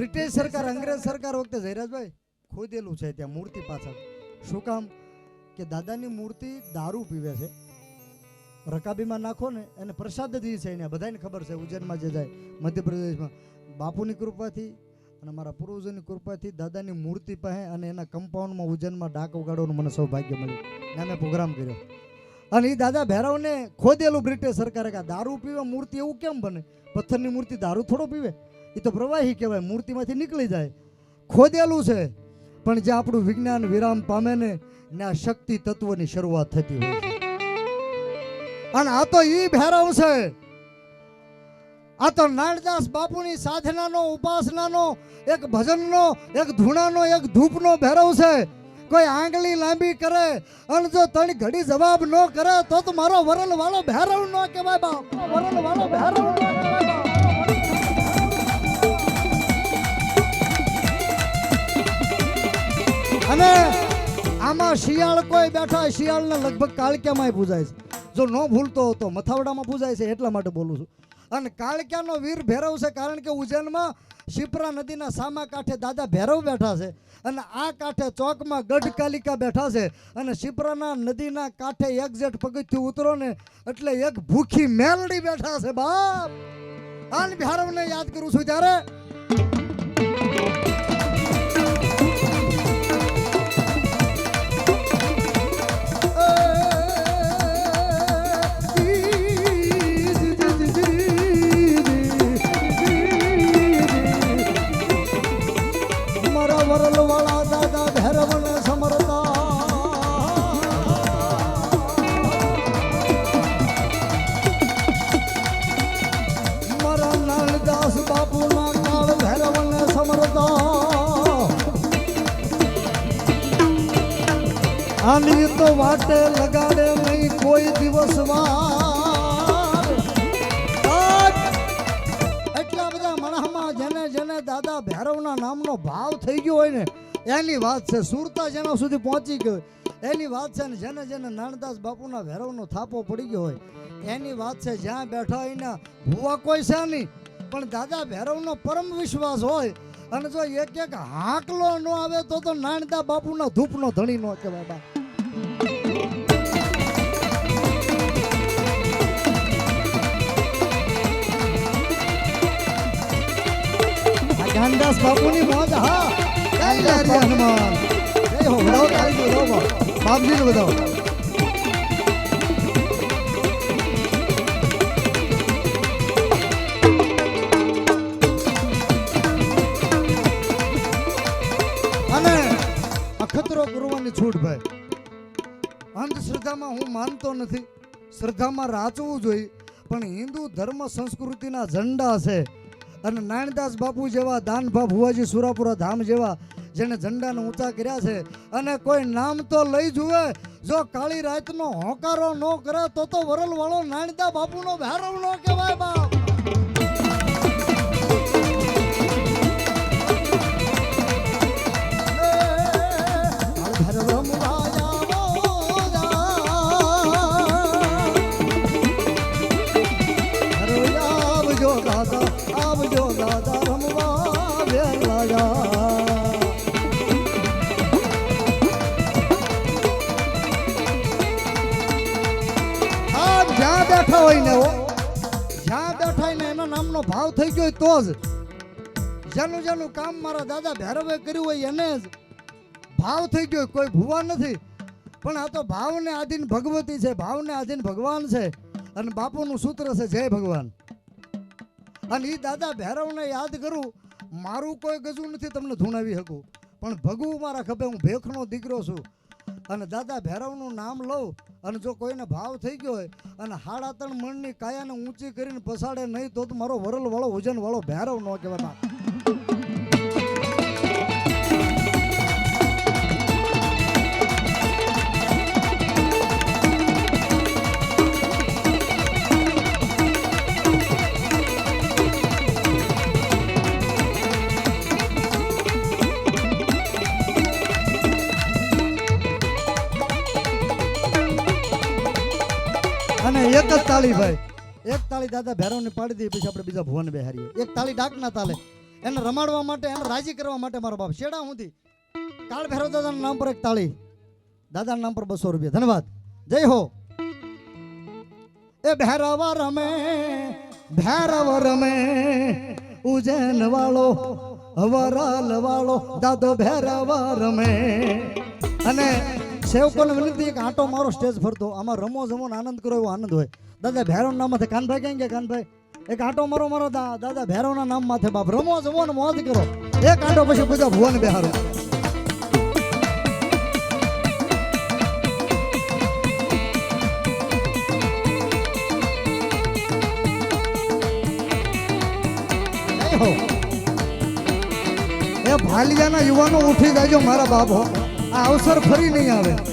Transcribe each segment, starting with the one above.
British સરકાર, અંગ્રેજ સરકાર વખતે જયરાજભાઈ ખોદેલું છે ત્યાં મૂર્તિ પાછળ. શું કામ? કે દાદાની મૂર્તિ દારૂ પીવે છે. રકાબીમાં નાખો ને, એને પ્રસાદ જ છે એને. બધાને ખબર છે, ઉજ્જૈનમાં જે જાય, મધ્યપ્રદેશમાં. બાપુની કૃપાથી અને મારા પૂર્વજોની કૃપાથી દાદાની મૂર્તિ પાસે અને એના કમ્પાઉન્ડમાં ઉજ્જૈનમાં ડાક ઉગાડવાનું મને સૌભાગ્ય મળ્યું. ને મેં પ્રોગ્રામ કર્યો. અને એ દાદા ભૈરવને ખોદેલું બ્રિટિશ સરકારે કે દારૂ પીવે મૂર્તિ એવું કેમ બને? પથ્થરની મૂર્તિ દારૂ થોડો પીવે? એ તો પ્રવાહી કહેવાય, મૂર્તિમાંથી નીકળી જાય. ખોદેલું છે, પણ જે આપણું વિજ્ઞાન વિરામ પામે ને આ શક્તિ તત્વની શરૂઆત થતી હોય અને આ તો ઈ ભેરવ છે. આ તો નાનદાસ બાપુની સાધનાનો, ઉપાસનાનો, એક ભજનનો, એક ધૂણાનો, એક ધૂપનો ભૈરવ છે. કોઈ આંગળી લાંબી કરે, અને જો તણી ઘડી જવાબ ન કરે, તો તો મારો વરલ વાળો ભૈરવ ન કહેવાય બાપ. વરલ વાળો ભેરવ ન અને આમાં શિયાળ કોઈ બેઠા શિયાળને લગભગ કાળક્યામાં પૂજાય છે. જો ન ભૂલતો હતો મથાવડામાં પૂજાય છે, એટલા માટે બોલું છું. અને કાળક્યાનો વીર ભેરવ છે, કારણ કે ઉજ્જૈનમાં શિપ્રા નદીના સામા કાંઠે દાદા ભેરવ બેઠા છે અને આ કાંઠે ચોકમાં ગઢ કાલિકા બેઠા છે અને શિપ્રાના નદીના કાંઠે એક જેટ પગથિયું ઉતરો ને એટલે એક ભૂખી મેલડી બેઠા છે બાપ. આન ભેરવને યાદ કરું છું ત્યારે વાટે લગાડે નહીં કોઈ દિવસ એટલા બધા મણામાં જેને જેને દાદા ભૈરવના નામનો ભાવ થઈ ગયો હોય ને, એની વાત છે. સુરતા જેના સુધી પહોંચી ગયો એની વાત છે ને જેને જેને નાનદાસ બાપુના ભૈરવનો થાપો પડી ગયો હોય, એની વાત છે જ્યાં બેઠા હોય ને, ભૂવા કોઈ છે નહીં, પણ દાદા ભૈરવનો પરમ વિશ્વાસ હોય. અને જો એક એક હાકલો ન આવે તો તો નાનદા બાપુના ધૂપનો ધણી નો કહેવાય બા આ જ્ઞાનદાસ બાપુની મોજ હા. હનુમાન. એ હો બધાઓ તાળી દો બાપજીને બતાવો અને અખતરો ગુરુવાની છૂટ ભાઈ. અંધશ્રદ્ધામાં હું માનતો નથી. શ્રદ્ધામાં રાચવું જોઈએ, પણ હિન્દુ ધર્મ સંસ્કૃતિના ઝંડા છે. અને નારાયણદાસ બાપુ જેવા દાનભા ભુવાજી સુરાપુરા ધામ જેવા જેને ઝંડાને ઊંચા કર્યા છે, અને કોઈ નામ તો લઈ જુએ. જો કાળી રાતનો હોકારો ન કરે તો તો વરલવાળો વાળો બાપુનો ભેરવ ન કહેવાય બાપ. આવજો જ્યાં બેઠા હોય ને જ્યાં બેઠા એના નામનો ભાવ થઈ ગયો તો જ. જેનું જેનું કામ મારા દાદા ભૈરવે કર્યું હોય એને જ ભાવ થઈ ગયો કોઈ ભૂવા નથી. પણ આ તો ભાવને આધીન ભગવતી છે, ભાવને આધીન ભગવાન છે. અને બાપુનું સૂત્ર છે, જય ભગવાન. અને એ દાદા ભૈરવને યાદ કરું, મારું કોઈ ગજું નથી તમને ધૂણાવી શકું. પણ ભગવું મારા ખભે, હું ભેખનો દીકરો છું. અને દાદા ભૈરવનું નામ લઉં, અને જો કોઈને ભાવ થઈ ગયો હોય, અને હાડા ત્રણ મણની કાયાને ઊંચી કરીને પસાડે નહીં, તો મારો વરલ વાળો વજન વાળો ભૈરવ ન કહેવાય એક જ તાળી ભાઈ. એક તાળી દાદા ભેરવને પાડી દીધી પછી આપણે બીજા ભુવન બેહારીએ. એક તાળી ડાકના તાલે. એને રમાડવા માટે, એને રાજી કરવા માટે મારો બાપ. શેડા હુંથી કાળ ભેરવ દાદાના નામ પર એક તાળી. દાદાના નામ પર બસો રૂપિયા. ધન્યવાદ. જય હો. એ ભૈરવ રમે ભૈરવ રમે ઉજૈન વાળો વરાલ વાળો, દાદો ભૈરવ રમે. અને સેવકોને વિનંતી એક આંટો મારો સ્ટેજ ફરતો. આમાં રમો જમો આનંદ કરો એવો આનંદ હોય. દાદા ભૈરવ નામ માથે કાનભાઈ ક્યાં ગયા કાનભાઈ? એક આંટો મારો મારો દાદા ભૈરવના નામ માથે બાપ. રમો જમો ને મોજ કરો. એક આંટો પછી બધા ભુવન બેહારો એ ભાલિયાના યુવાનો ઉઠી જાજો મારા બાપ હો. આ અવસર ફરી નહીં આવે.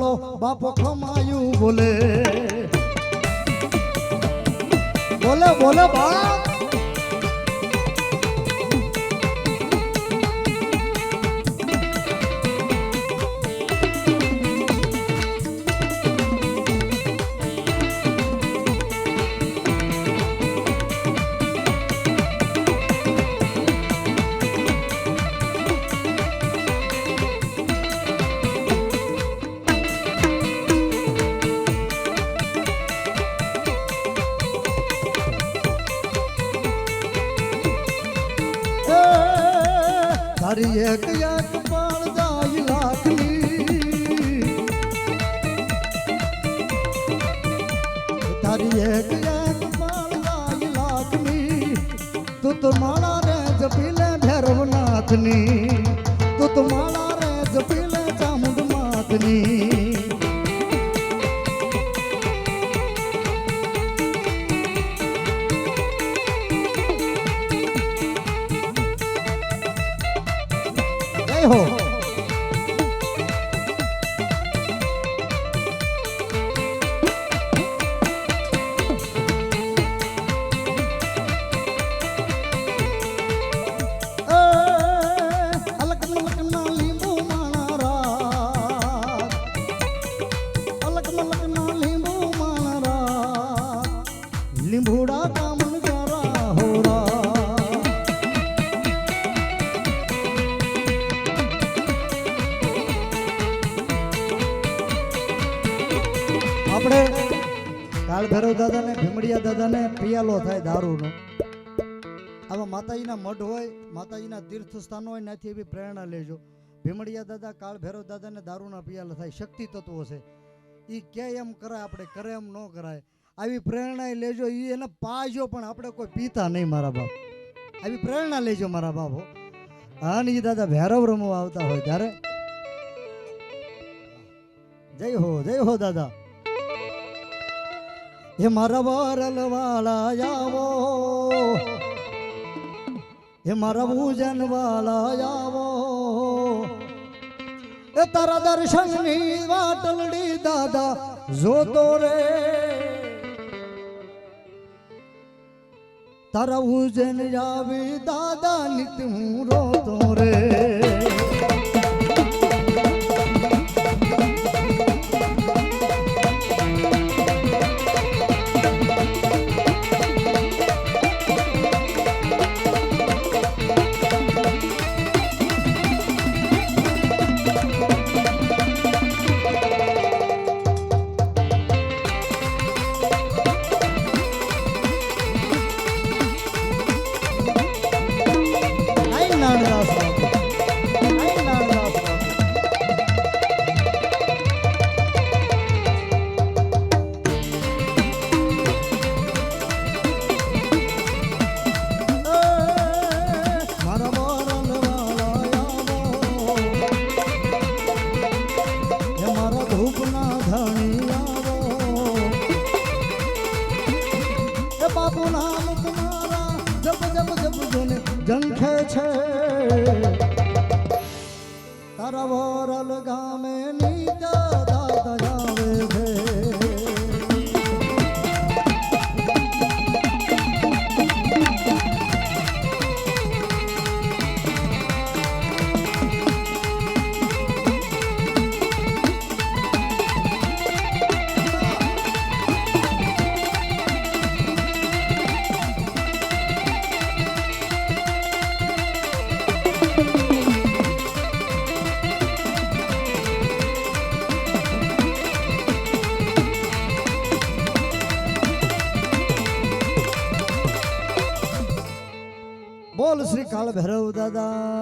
વાળો બાપો ખમાયું બોલે. બોલે બોલે બાપ. તારી એક એક જાય લાખની તું તો માળા રે જપીલે ભૈરવનાથની. તું તો માળા રે જપીલે ચામુંડ માતની જય દાદાને થાય દારૂનો. આવા માતાજીના મઢ હોય, માતાજીના તીર્થ સ્થાનો હોય, ત્યાંથી એવી પ્રેરણા લેજો. ભીમડિયા દાદા કાળ ભૈરવ દાદાને દારૂના પિયાલા થાય શક્તિ તત્વો છે. એ કે એમ કરાય, આપણે કરે એમ ન કરાય. આવી પ્રેરણા લેજો એ એને પાજો, પણ આપણે કોઈ પીતા નહીં મારા બાપ. આવી પ્રેરણા લેજો મારા બાપો, હા. ને એ દાદા ભૈરવ રમવા આવતા હોય ત્યારે. જય હો જય હો દાદા. હે મારા વરલ વાળા આવો હે મારા ભૂજન વાળા આવો એ તારા દર્શનની વાટલડી દાદા જોતો રે તારા ઉજન આવી દાદા નિત હું રોતો રે વોરલ ગામે નીચા દાદા આવે છે. ભૈરવ દાદાની